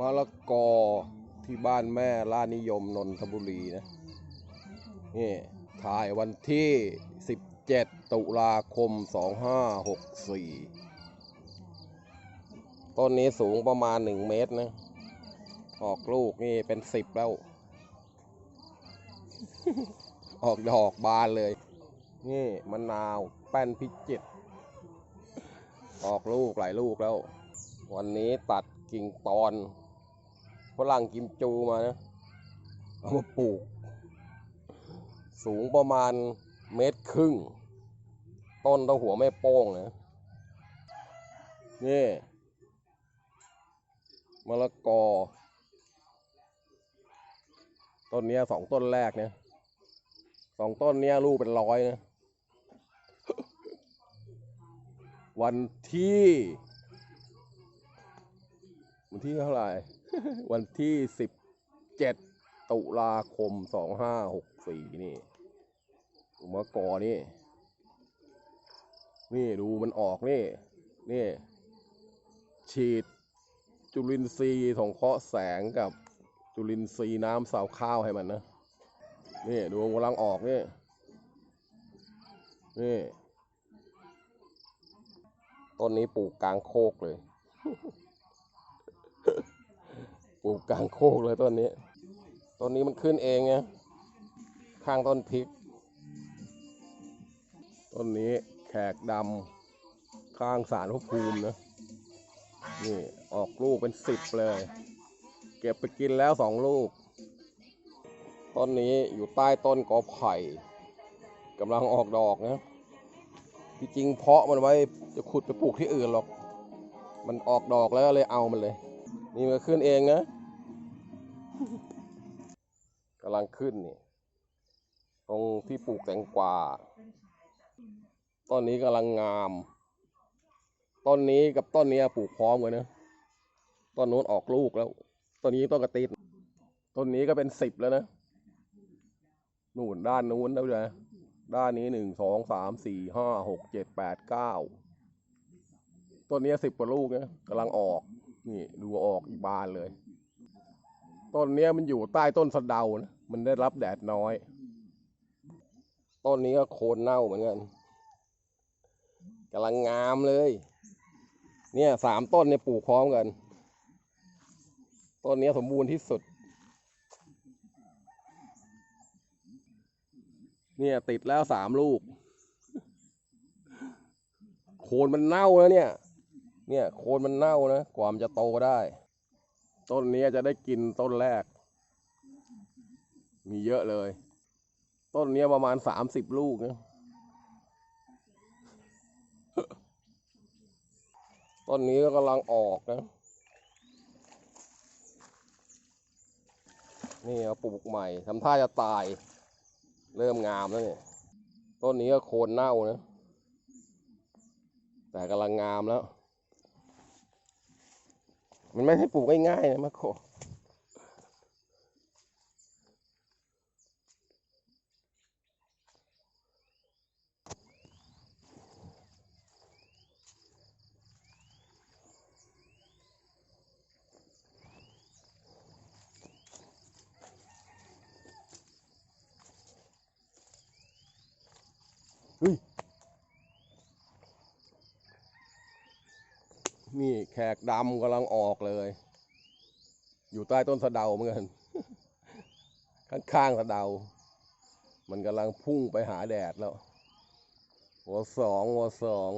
มะละกอที่บ้านแม่ล่านิยมนนทบุรีนะนี่ถ่ายวันที่ 17 ตุลาคม 2564 ต้นนี้สูงประมาณ 1 เมตรนะ ออกลูกนี่เป็น 10 แล้ว ออกดอกบานเลย นี่มะนาวแป้นพิจิต ออกลูกหลายลูกแล้ว วันนี้ตัดกิ่งตอน รั่งกิมจูมานะเอามาปลูก สูงประมาณเมตรครึ่ง ต้นเต้าหัวแม่โป้งนะนี่มะละกอ ต้นเนี้ยสองต้นแรกเนี่ยสองต้นเนี้ยลูกเป็นร้อยนะ วันที่ วันที่เท่าไหร่ วันที่สิบเจ็ดตุลาคมสองห้าหกสี่นี่มะกอนี่ นี่ดูมันออกนี่ นี่ ฉีดจุลินทรีย์สงเคราะห์แสงกับจุลินทรีย์น้ำสาวข้าวให้มันนะ นี่ดูกำลังออกนี่ นี่ ต้นนี้ปลูกกลางโคกเลย ปลูกกลางโคกเลยต้นนี้ ต้นนี้มันขึ้นเองไง ข้างต้นพริก ต้นนี้แขกดำข้างสารพระภูมินะ นี่ออกลูกเป็นสิบเลย เก็บไปกินแล้วสองลูก ต้นนี้อยู่ใต้ต้นกอไผ่กำลังออกดอกนะที่จริงเพาะมันไว้จะขุดไปปลูกที่อื่นหรอก มันออกดอกแล้วเลยเอามันเลย นี่มันขึ้นเองนะกำลังขึ้นนี่ ตรงที่ปลูกแตงกวาต้นนี้กำลังงาม ต้นนี้กับต้นนี้ปลูกพร้อมกันนะต้นนู้นออกลูกแล้วต้นนี้ต้นกระติดต้นนี้ก็เป็นสิบแล้วนะนู่นด้านนู้นนะเลยด้านนี้หนึ่งสองสามสี่ห้าหกเจ็ดแปดเก้าต้นนี้สิบกว่าลูกนะกำลังออก นี่ดูออกอีกบานเลย ต้นเนี้ยมันอยู่ใต้ต้นสะเดานะมันได้รับแดดน้อย ต้นนี้ก็โคนเน่าเหมือนกันกำลังงามเลย เนี่ยสามต้นเนี่ยปลูกพร้อมกัน ต้นนี้สมบูรณ์ที่สุด เนี่ยติดแล้วสามลูก โคนมันเน่าแล้วเนี่ย เนี่ยโคนมันเน่านะกว่ามันจะโตได้ ต้นนี้จะได้กินต้นแรก มีเยอะเลย ต้นนี้ประมาณสามสิบลูกนะต้นนี้ก็กำลังออกนะ นี่เอาปลูกใหม่ทำท่าจะตาย เริ่มงามแล้วเนี่ย ต้นนี้ก็โคนเน่านะ แต่กำลังงามแล้ว มันไม่ให้ปลูกง่ายๆนะมะโข นี่แขกดำกำลังออกเลย อยู่ใต้ต้นสะเดาเหมือนกัน ข้างๆสะเดา มันกำลังพุ่งไปหาแดดแล้ว หัวสองหัวสอง